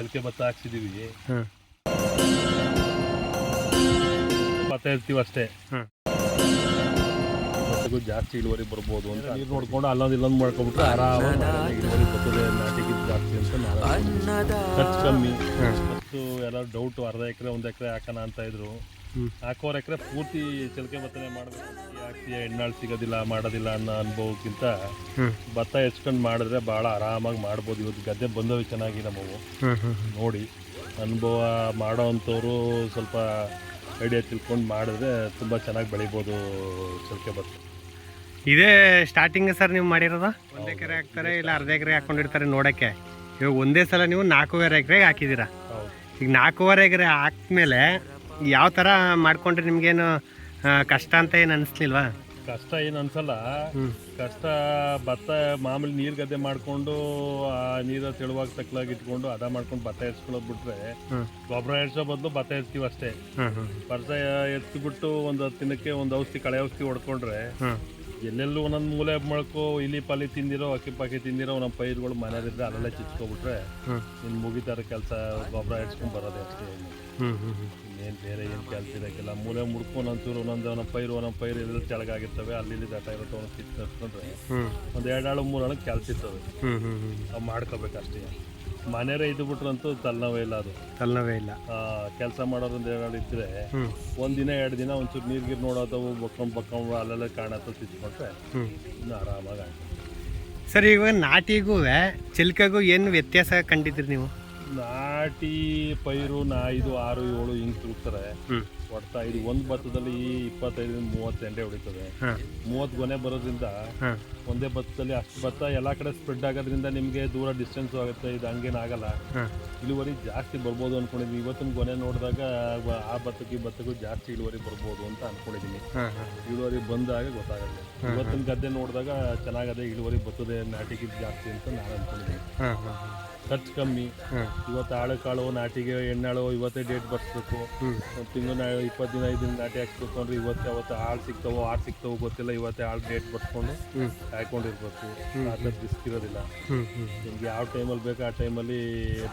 ಚಿಲ್ಕೆ ಭತ್ತ ಹಾಕ್ಸಿದೀವಿ. ಭತ್ತ ಇರ್ತೀವಿ ಅಷ್ಟೇ. ಭತ್ತಕ್ಕೂ ಜಾಸ್ತಿ ಇಳುವರಿ ಬರ್ಬೋದು ಅಂತ ನೀರು ನೋಡ್ಕೊಂಡು ಅಲ್ಲೊಂದು ಇಲ್ಲೊಂದು ಮಾಡ್ಕೊಬಿಟ್ರೆ ಆರಾಮಾಗಿ ಇಳುವರಿ ಬರ್ತದೆ ನಾಟಿಗಿದ್ದು ಜಾಸ್ತಿ ಅಂತ ಖರ್ಚು ಕಮ್ಮಿ. ಮತ್ತು ಎಲ್ಲ ಡೌಟ್ ಅರ್ಧ ಎಕರೆ ಒಂದು ಎಕರೆ ಹಾಕೋಣ ಅಂತ ಇದ್ರು. ನಾಲ್ಕೂವರೆ ಎಕರೆ ಪೂರ್ತಿ ಚಿಲ್ಕೆ ಬತ್ತನೆ ಮಾಡಬೇಕು ಯಾಕೆ ಎಣ್ಣಾಳು ಸಿಗೋದಿಲ್ಲ ಮಾಡೋದಿಲ್ಲ ಅನ್ನೋ ಅನುಭವಕ್ಕಿಂತ ಭತ್ತ ಹೆಚ್ಕೊಂಡು ಮಾಡಿದ್ರೆ ಭಾಳ ಆರಾಮಾಗಿ ಮಾಡ್ಬೋದು. ಇವತ್ತು ಗದ್ದೆ ಬಂದವು ಚೆನ್ನಾಗಿ ನಮ್ಮವು. ನೋಡಿ ಅನುಭವ ಮಾಡೋ ಅಂಥವ್ರು ಸ್ವಲ್ಪ ಐಡಿಯಾ ತಿಳ್ಕೊಂಡು ಮಾಡಿದ್ರೆ ತುಂಬ ಚೆನ್ನಾಗಿ ಬೆಳಿಬೋದು ಚಿಲ್ಕೆ ಭತ್ತ ಇದೇ ಸ್ಟಾರ್ಟಿಂಗ್ ಸರ್ ನೀವು ಮಾಡಿರೋದು? ಒಂದು ಎಕರೆ ಹಾಕ್ತಾರೆ ಇಲ್ಲ ಅರ್ಧ ಎಕರೆ ಹಾಕೊಂಡಿರ್ತಾರೆ ನೋಡೋಕ್ಕೆ. ಇವಾಗ ಒಂದೇ ಸಲ ನೀವು ನಾಲ್ಕೂವರೆ ಎಕರೆಗೆ ಹಾಕಿದ್ದೀರಾ? ಈಗ ನಾಲ್ಕೂವರೆ ಎಕರೆ ಹಾಕ್ಮೇಲೆ ಯಾವ ಥರ ಮಾಡ್ಕೊಂಡ್ರೆ ನಿಮ್ಗೇನು ಕಷ್ಟ ಅಂತ ಏನು ಅನಿಸ್ಲಿಲ್ವಾ? ಕಷ್ಟ ಏನು ಅನ್ಸಲ್ಲ. ಕಷ್ಟ ಭತ್ತ ಮಾಮೂಲಿ ನೀರು ಗದ್ದೆ ಮಾಡಿಕೊಂಡು ಆ ನೀರ ತೆಳುವಾಗಿ ತಕ್ಕಲಾಗಿ ಇಟ್ಕೊಂಡು ಅದ ಮಾಡ್ಕೊಂಡು ಭತ್ತ ಎರ್ಸ್ಕೊಳ್ಳೋದು ಬಿಟ್ರೆ ಗೊಬ್ಬರ ಎರ್ಸೋ ಬದಲು ಭತ್ತ ಎರ್ಸ್ತೀವಿ ಅಷ್ಟೇ. ಭತ್ತ ಎತ್ಬಿಟ್ಟು ಒಂದು ದಿನಕ್ಕೆ ಒಂದು ಔಷಧಿ ಕಳೆ ಔಷಧಿ ಹೊಡ್ಕೊಂಡ್ರೆ ಎಲ್ಲೆಲ್ಲೂ ಒಂದೊಂದು ಮೂಲೆ ಮೊಳಕು ಇಲಿ ಪಲ್ಲಿ ತಿಂದಿರೋ ಅಕ್ಕಿ ಪಾಕಿ ತಿಂದಿರೋ ನಮ್ಮ ಪೈರುಗಳು ಮನೆಯಲ್ಲಿದ್ದರೆ ಅಲ್ಲೆಲ್ಲ ಚಿಚ್ಕೊಬಿಟ್ರೆ ಇನ್ನು ಮುಗಿತಾರೆ ಕೆಲಸ ಗೊಬ್ಬರ ಎಡ್ಸ್ಕೊಂಡು ಬರೋದೇ ಅಷ್ಟೇ. ಇನ್ನೇನು ಬೇರೆ ಏನು ಕೆಲಸ ಇರೋಕ್ಕಿಲ್ಲ. ಮೂಲೆ ಮುಡ್ಕೊಂಡು ಒಂಚೂರು ಒಂದೊಂದು ಒಂದೊಂದು ಪೈರು ಒಂದೊಂದು ಪೈರು ಎಲ್ಲ ಕೆಳಗಾಗಿರ್ತವೆ ಅಲ್ಲಿ ಇಲ್ಲಿ ದಟ್ಟ ಇರುತ್ತೆ ಒಂದು ಕಿತ್ತು ಕಟ್ಕೊಂಡ್ರೆ ಒಂದು ಎರಡು ಆಳು ಮೂರು ಆಳು ಕೆಲಸ ಇರ್ತವೆ ಅವು ಮಾಡ್ಕೋಬೇಕಷ್ಟೇ. ಮನೆಯೇ ಇದು ಬಿಟ್ರಂತೂ ತಲೆನೋವೇ ಇಲ್ಲ ಅದು. ತಲೆನೋವೇ ಇಲ್ಲ. ಕೆಲಸ ಮಾಡೋದ್ರಿಂದ ಎರಡು ಇದ್ದರೆ ಹ್ಮ್. ಒಂದಿನ ಎರಡು ದಿನ ಒಂಚೂರು ನೀರು ಗೀರು ನೋಡೋದವು ಬಕ್ಕಂ ಬಕ್ಕಂ ಅಲ್ಲೆಲ್ಲ ಕಾಣತ್ತೆ ತಿಚ್ಕೊಂಡ್ರೆ ಇನ್ನು ಆರಾಮಾಗಿ ಆಗ್ತದೆ. ಸರ್ ಈಗ ನಾಟಿಗೂ ಚಿಲ್ಕಗೂ ಏನು ವ್ಯತ್ಯಾಸ ಕಂಡಿದ್ರಿ ನೀವು? ನಾಟಿ ಪೈರು ನಾ ಐದು ಆರು ಏಳು ಹಿಂಗ್ ತಿರುಗ್ತಾರೆ ಹೊಡ್ತಾ ಇದು ಒಂದು ಭತ್ತದಲ್ಲಿ ಇಪ್ಪತ್ತೈದರಿಂದ ಮೂವತ್ತು ಎಂಡೆ ಹೊಡಿತದೆ. ಮೂವತ್ತು ಗೊನೆ ಬರೋದ್ರಿಂದ ಒಂದೇ ಭತ್ತದಲ್ಲಿ ಅಷ್ಟು ಭತ್ತ ಎಲ್ಲ ಕಡೆ ಸ್ಪ್ರೆಡ್ ಆಗೋದ್ರಿಂದ ನಿಮಗೆ ದೂರ ಡಿಸ್ಟೆನ್ಸ್ ಆಗುತ್ತೆ ಇದು ಹಂಗೇನಾಗಲ್ಲ ಇಳುವರಿ ಜಾಸ್ತಿ ಬರ್ಬೋದು ಅನ್ಕೊಂಡಿದ್ವಿ ಇವತ್ತಿನ ಗೊನೆ ನೋಡಿದಾಗ ಆ ಭತ್ತಕ್ಕೆ ಈ ಭತ್ತಕ್ಕೂ ಜಾಸ್ತಿ ಇಳುವರಿ ಬರ್ಬೋದು ಅಂತ ಹಾಂ ಇಳುವರಿ ಬಂದಾಗ ಗೊತ್ತಾಗುತ್ತೆ. ಇವತ್ತಿನ ಗದ್ದೆ ನೋಡಿದಾಗ ಚೆನ್ನಾಗದೆ ಇಳುವರಿ ಬರ್ತದೆ ನಾಟಿಗೆ ಜಾಸ್ತಿ ಅಂತ ನಾನು ಅನ್ಕೊಂಡಿದ್ದೀನಿ ಖರ್ಚು ಕಮ್ಮಿ. ಇವತ್ತು ಆಳು ಕಾಳು ನಾಟಿಗೆ ಎಣ್ಣೆಳು ಇವತ್ತೇ ಡೇಟ್ ಬರ್ಸ್ಬೇಕು. ತಿಂಗಳ ನಾ ಇಪ್ಪತ್ತು ದಿನ ಐದು ದಿನ ನಾಟಿ ಹಾಕ್ಸ್ಬೇಕು ಅಂದ್ರೆ ಇವತ್ತೇ ಅವತ್ತು ಆಳು ಸಿಗ್ತಾವೋ ಆರು ಸಿಗ್ತಾವೋ ಗೊತ್ತಿಲ್ಲ. ಇವತ್ತೇ ಆಳು ಡೇಟ್ ಬರ್ಸ್ಕೊಂಡು ಹಾಕೊಂಡಿರ್ಬೇಕು. ಅದ್ರ ರಿಸ್ಕ್ ಇರೋದಿಲ್ಲ. ನಿಮ್ಗೆ ಯಾವ ಟೈಮಲ್ಲಿ ಬೇಕು ಆ ಟೈಮಲ್ಲಿ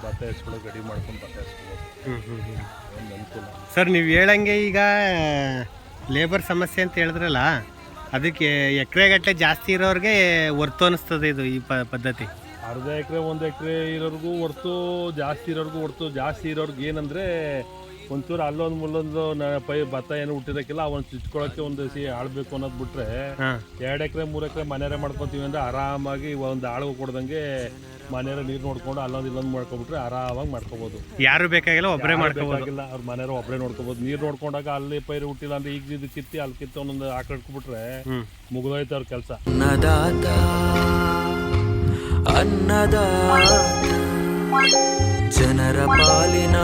ಭತ್ತ ಹೆಚ್ಕೊಳ್ಳೋ ಗಡಿ ಮಾಡ್ಕೊಂಡು ಭತ್ತ ಹೆಚ್ಕೊಳ್ಳೋದು ಅನುಕೂಲ ಸರ್ ನೀವು ಹೇಳಂಗೆ ಈಗ ಲೇಬರ್ ಸಮಸ್ಯೆ ಅಂತ ಹೇಳಿದ್ರಲ್ಲ ಅದಕ್ಕೆ ಎಕರೆಗಟ್ಟಲೆ ಜಾಸ್ತಿ ಇರೋರಿಗೆ ವರ್ತು ಅನಿಸ್ತದೆ ಇದು ಈ ಪದ್ಧತಿ. ಅರ್ಧ ಎಕರೆ ಒಂದು ಎಕರೆ ಇರೋರ್ಗೂ ಹೊರ್ತು ಜಾಸ್ತಿ ಇರೋರ್ಗು ಹೊರ್ತು ಜಾಸ್ತಿ ಇರೋರ್ಗೆ ಏನಂದರೆ ಒಂಚೂರು ಅಲ್ಲೊಂದು ಮುಲ್ಲೊಂದು ಪೈ ಭತ್ತ ಏನು ಹುಟ್ಟಿರೋಕ್ಕಿಲ್ಲ ಅವನ್ ಚುಚ್ಕೊಳ್ಳೋಕ್ಕೆ ಒಂದು ಸಿ ಆಳ್ಬೇಕು ಅನ್ನೋದು ಬಿಟ್ರೆ ಎರಡು ಎಕರೆ ಮೂರು ಎಕರೆ ಮನೆಯೇ ಮಾಡ್ಕೊತೀವಿ ಅಂದ್ರೆ ಆರಾಮಾಗಿ ಒಂದು ಆಳು ಕೊಡ್ದಂಗೆ ಮನೆಯವ್ರ ನೀರು ನೋಡ್ಕೊಂಡು ಅಲ್ಲೊಂದು ಇಲ್ಲೊಂದು ಮಾಡ್ಕೊಬಿಟ್ರೆ ಆರಾಮಾಗಿ ಮಾಡ್ಕೋಬಹುದು ಯಾರು ಬೇಕಾಗಿಲ್ಲ ಒಬ್ಬರೇ ಮಾಡ್ಕೋಬೇಕಾಗಿಲ್ಲ ಬೇಕಾಗಿಲ್ಲ ಅವ್ರ ಮನೆಯವ್ರು ಒಬ್ಬರೇ ನೋಡ್ಕೋಬೋದು. ನೀರು ನೋಡ್ಕೊಂಡಾಗ ಅಲ್ಲಿ ಪೈರು ಹುಟ್ಟಿಲ್ಲ ಅಂದ್ರೆ ಈಗ ಇದು ಕಿತ್ತಿ ಅಲ್ಲಿ ಕಿತ್ತು ಒಂದೊಂದು ಆಕಳ್ಕೊಬಿಟ್ರೆ ಬಿಟ್ರೆ ಮುಗಿದೋಯ್ತು ಅವ್ರ ಕೆಲಸ. ಅನ್ನದಾತ ಜನರ ಪಾಲಿನ